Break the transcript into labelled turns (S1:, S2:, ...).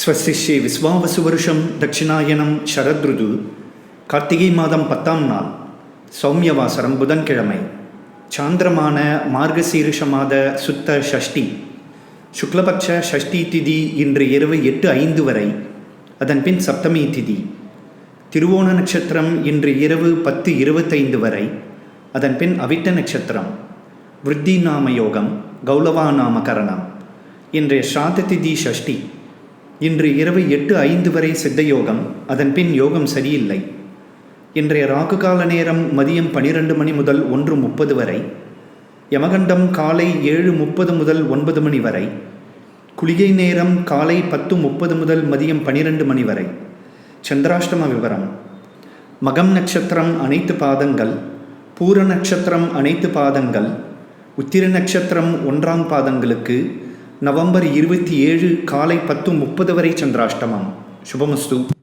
S1: ஸ்வசிஷ்யே விஸ்வாவசு வருஷம் தட்சிணாயனம் சரத்ருது கார்த்திகை மாதம் பத்தாம் நாள் சௌமியவாசரம் புதன்கிழமை சாந்திரமான மார்கசீருஷ மாத சுத்த ஷஷ்டி சுக்லபக்ஷ ஷஷ்டி திதி இன்று இரவு எட்டு ஐந்து வரை அதன் பின் சப்தமி திதி திருவோண நட்சத்திரம் இன்று இரவு பத்து இருபத்தைந்து வரை அதன் பின் அவிட்ட நட்சத்திரம் விருத்தி நாம யோகம் கௌலவா நாமகரணம் இன்றைய ஸ்ராத்த திதி ஷஷ்டி. இன்று இரவு எட்டு ஐந்து வரை சித்த யோகம் அதன் பின் யோகம் சரியில்லை. இன்றைய ராகு கால நேரம் மதியம் பனிரெண்டு மணி முதல் ஒன்று முப்பது வரை யமகண்டம் காலை ஏழு முப்பது முதல் ஒன்பது மணி வரை குளிகை நேரம் காலை பத்து முப்பது முதல் மதியம் பனிரெண்டு மணி வரை. சந்திராஷ்டம விவரம். மகம் நட்சத்திரம் அனைத்து பாதங்கள் பூர நட்சத்திரம் அனைத்து பாதங்கள் உத்திர நட்சத்திரம் ஒன்றாம் பாதங்களுக்கு நவம்பர் இருபத்தி ஏழு காலை பத்து முப்பது வரை சந்திராஷ்டமம். சுபமஸ்து.